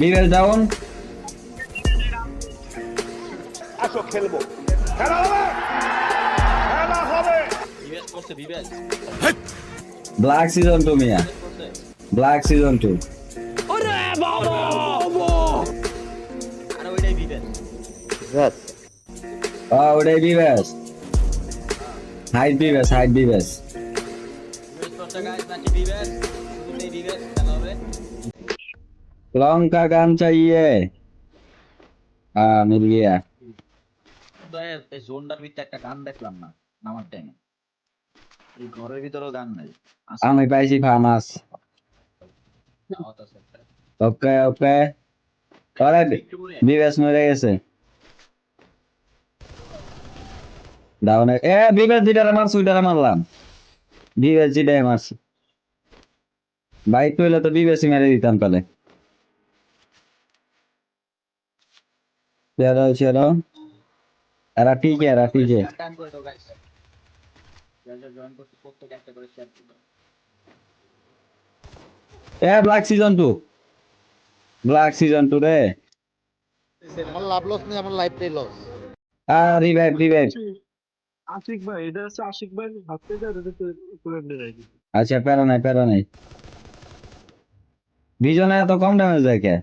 বিবেল down আসো খেলব খেলা হবে খেলা হবে বিবেশ করছে বিবেশ ব্ল্যাক সিজন টু মিয়া ব্ল্যাক সিজন টু আর ওইটাই বিবেশ ওটাই বিবেস হাইট বিবেস হাইট বিবেস বিবেশ করছে গাইস নাকি বিবেশ শুরুতেই বিবেশ চাইয়ে। হ্যাঁ মিল গিয়া। তো এ- এই জোনটার ভিতরে একটা গান দেখলাম না নামার টাইমে এই ঘরের ভিতরেও গান নাই। আমি পাইছি ফার্মাস। ওকে ওকে। আরে বিবেস মরে গেছে। ডাউনে এ বিবেস জিটারে মারছি ওইটারে মারলাম। বিবেস জিটারে মারছি। বাইক পেলে তো বিবেসই মেরে দিতাম তাহলে চলো চলো এরা টিকে এরা টিকে টাইম করে দাও গাইস যারা যারা জয়েন করছে প্রত্যেকে একটা করে শেয়ার করে দাও এ black season two black season two রে আমার লাভ লস নেই আমার লাইফটাই লস আর রিভাইভ রিভাইভ আশিক ভাই এটা হচ্ছে আশিক ভাই হাত এটা তো করে আচ্ছা প্যারা নাই প্যারা নাই। বিজনে এত কম ড্যামেজ দেয় কে?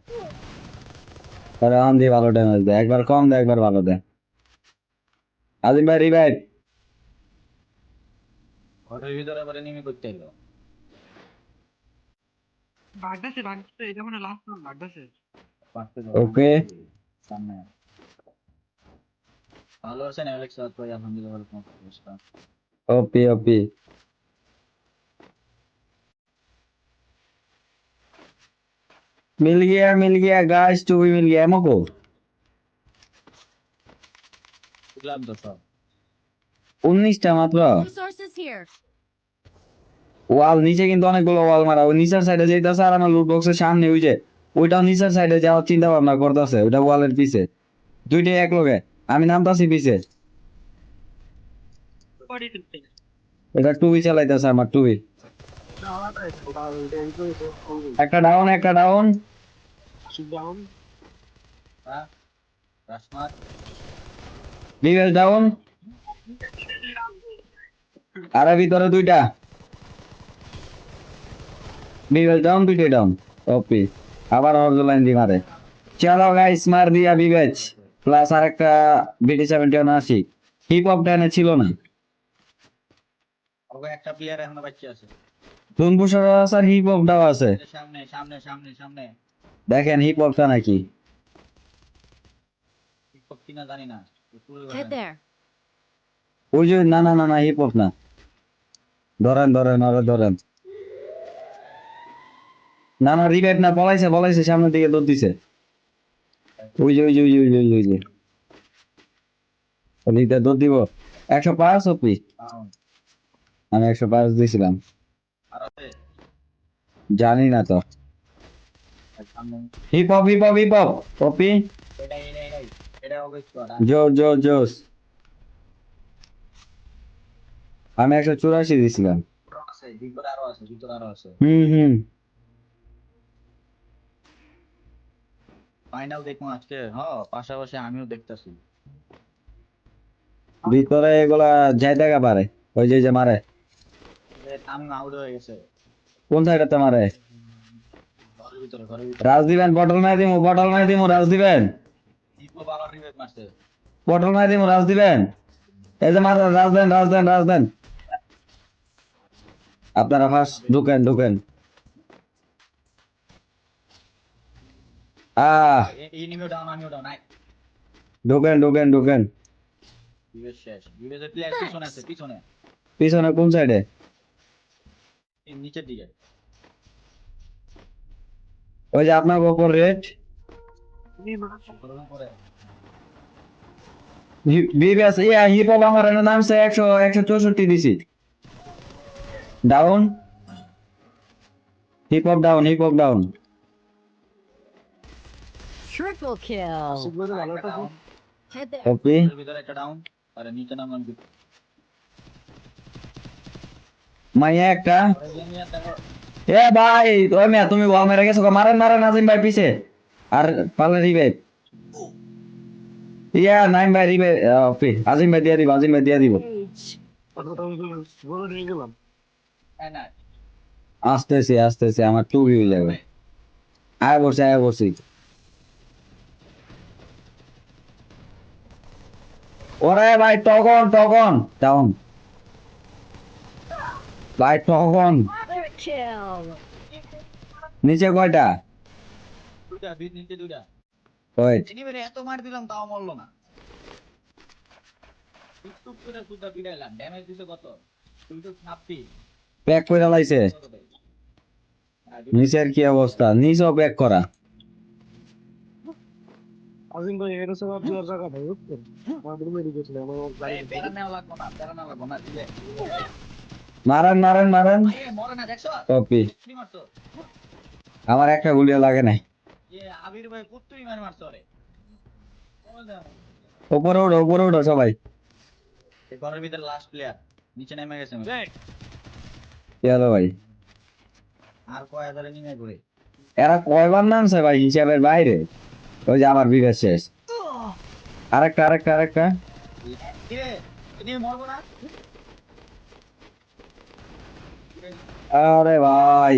আরে অন দিয়ে ভালো ড্যামেজ দেয় একবার কম দেয় একবার ভালো দেয় আজিম ভাই রিভাইভ ঘরের ভিতরে আবার এনিমি করতে এলো। বাগদাসে বাগদাসে এটা মানে লাস্ট না বাগদাসে ওকে। সামনে। ভালো আছেন অ্যালেক্স ভাই? আলহামদুলিল্লাহ ভালো ওপি ওপি। मिल गया मिल गया गाइस टू भी मिल गया एमो को বুঝলাম তো সব উনিশটা মাত্র Resources here. ওয়াল নিচে কিন্তু অনেকগুলো ওয়াল মারা ওই নিচের সাইডে যেতেছে আর আমার লুট বক্সের সামনে ওই যে ওইটাও নিচের সাইডে যাওয়ার চিন্তা ভাবনা করতেছে ওইটা ওয়ালের পিছে দুইটাই এক লগে আমি নামতাছি পিছে পরে করতে এটা টুবি চালাইতেছে আমার টুবি একটা ডাউন একটা ডাউন হ্যাঁ ডাউন আর ভিতরে দুইটা। বিবেল ডাউন দুইটাই ডাউন ওপি আবার অর্জ লাইন দি মারে। চলো গাইস মার দিয়া বিবেচ। প্লাস আরেকটা বিডি সেভেন্টি আশি হিপ হপ টানে ছিল না। ওকে একটা প্লেয়ার এখনও আছে। হিপ হপটাও আছে। সামনে সামনে সামনে সামনে। দেখেন হিপ হপটা নাকি? টিকটক কিনা জানি না there. ওই যে না না না না হিপ হপ না। ধরেন ধরেন আরে ধরেন। না না রিভাইভ না পলাইছে পলাইছে সামনের দিকে দৌড় দিছে। ওই যে ওই যে ওই যে ওই যে ওই যে। দৌড় দিব। একশো পাঁচ অপি আমি একশো পাঁচ দিয়েছিলাম জানি না তো। Hip hop hip hop squad জোর জোর জোস আমি একশো চুরাশি আছে হুম হুম। ফাইনাল দেখব আজকে। হ্যাঁ পাশাপাশি আমিও দেখতেছি। ভিতরে এগুলা যাই দেখা পারে। ওই যে যে মারে। আমি আউট হয়ে গেছে। কোন সাইডে মারে ঘরের ভিতরে ঘরের ভিতরে রাজ দিবেন পটল নাই দিমু, পটল নাই দিমু রাজ পটল নাই দিমু রাজ দিবেন এই যে মারা রাজ দেন রাজ দেন রাজ দেন আপনারা ফার্স্ট ঢুকেন ঢুকেন পিছনে কোন সাইডে নিচের দিকে। ওই যে আপনার ওপর rate BBS yeah hip hop আমার নামছে একশো একশো চৌষট্টি দিছি। Down hip hop down hip hop down ভিতরে একটা আর নিচে নামলাম মাইয়া একটা। এ ভাই, ওই মেয়া, তুমি ওয়াল মেরে গেছো। মারেন মারেন আজিম ভাই, পিছে। আর পালে রিভাইভ ইয়া নাইম ভাই রিভাইভ আজিম ভাই দিয়ে দিব, আজিম ভাই দিয়ে দিব। আসতেছি আসতেছি, আমার টুবি হয়ে যাবে আয় বসে আয় বসি ওরে ভাই টগন টগন ডাউন ভাই টগন. নিচে কয়টা? দুইটা দুই তিনটে দুইটা। ওয়েট এনিওয়ে এত মার দিলাম তাও মরলো না। টুক করে সুদ্ধা পিড়াইলাম ড্যামেজ দিছে কত? দুইটো ছাপ্পি। প্যাক করে লাইছে। নিচের কি অবস্থা? নিচও প্যাক করা। আজিম ভাই এটা সব আপনার জায়গা ভাই বুঝছেন আমাদের মেরে গেছিল আমার গাড়ি বেড়া লাগবো না বেড়া লাগবো না দিলে। মারেন মারেন মারেন। কপি। আমার একটা গুলিও লাগে নাই। এ আবির ভাই কুত্তুই মার মারছো রে উপরে উঠো উপরে উঠো সবাই। ঘরের ভিতরে লাস্ট প্লেয়ার নিচে নেমে গেছে কি ভাই? আর কয় হাজারে নিমে ঘুরে? এরা কয়বার নামছে ভাই হিসাবের বাইরে? ওই যে আমার বিবেক শেষ। আরেকটা আরেকটা আরেকটা। কিরে তুমি মরবো না? আরে ভাই।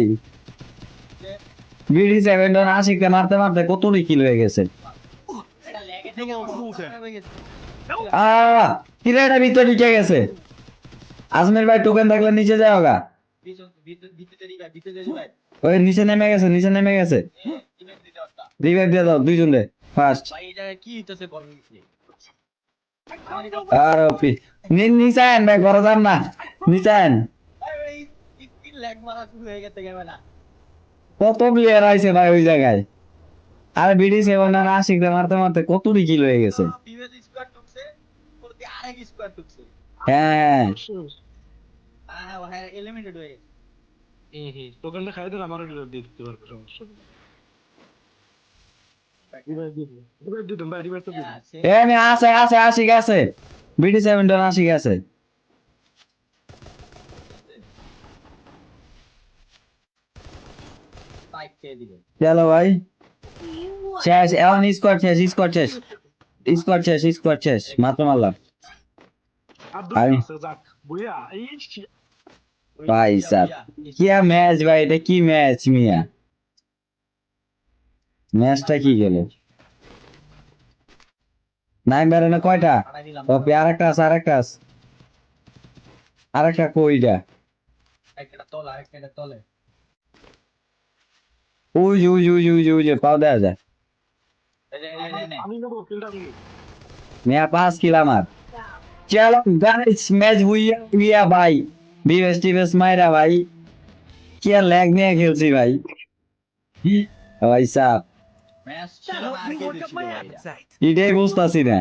বিডি সেভেন ডন আশিককে মারতে মারতে কত কিল হয়ে গেছে? ভিতরে ঢুকে গেছে। আজমের ভাই টোকেন থাকলে নিচে যাও গা। ওই নিচে নেমে গেছে, নিচে নেমে গেছে। রিভাইভ দিয়ে দাও দুইজন রে ফার্স্ট কি আর ওপি ভাই, ঘরে যান না। নিচান ল্যাগ মারা শুরু হয়ে গেছে গেমে না কত প্লেয়ার আইছে ভাই ওই জায়গায়? আর বিডি সেভেন আর আশিককে মারতে মারতে কত কিল হয়ে গেছে? স্কোয়াড ঢুকছে আরেক স্কোয়াড ঢুকছে। হ্যাঁ। এলিমিনেটেড হয়ে গেছে। খাই দিলে আমারও দিয়ে দিতে পারবে সমস্যা আছে আছে আশিক আছে বিডি সেভেন ডন আশিক আছে পাইপ খেয়ে দিবে চলো ভাই? শেষ এখন স্কোয়াড শেষ স্কোয়াড শেষ। স্কোয়াড শেষ স্কোয়াড শেষ মাত্র মারলাম। ভাই স্যার কি ম্যাচ ভাই এটা কি ম্যাচ মিয়া? ম্যাচটা কি গেল? নাইন বেরোনে কয়টা? পাঠাই দিলাম। ও পে আরেকটা আছে আরেকটা আছে। আরেকটা কইটা একটা তলে আরেকটা তলে। উই পাও দেওয়া যায় এই যে, এই যে, এই যে, আমি নেব কিলটা আমি মেয়া পাঁচ কিল আমার চলো গাইস ম্যাচ হুইয়া হুইয়া ভাই বিবেস টিবেস মাইরা ভাই কি আর ল্যাগ নিয়ে খেলছি ভাই ভাই সাহ এটাই বুঝতেছি না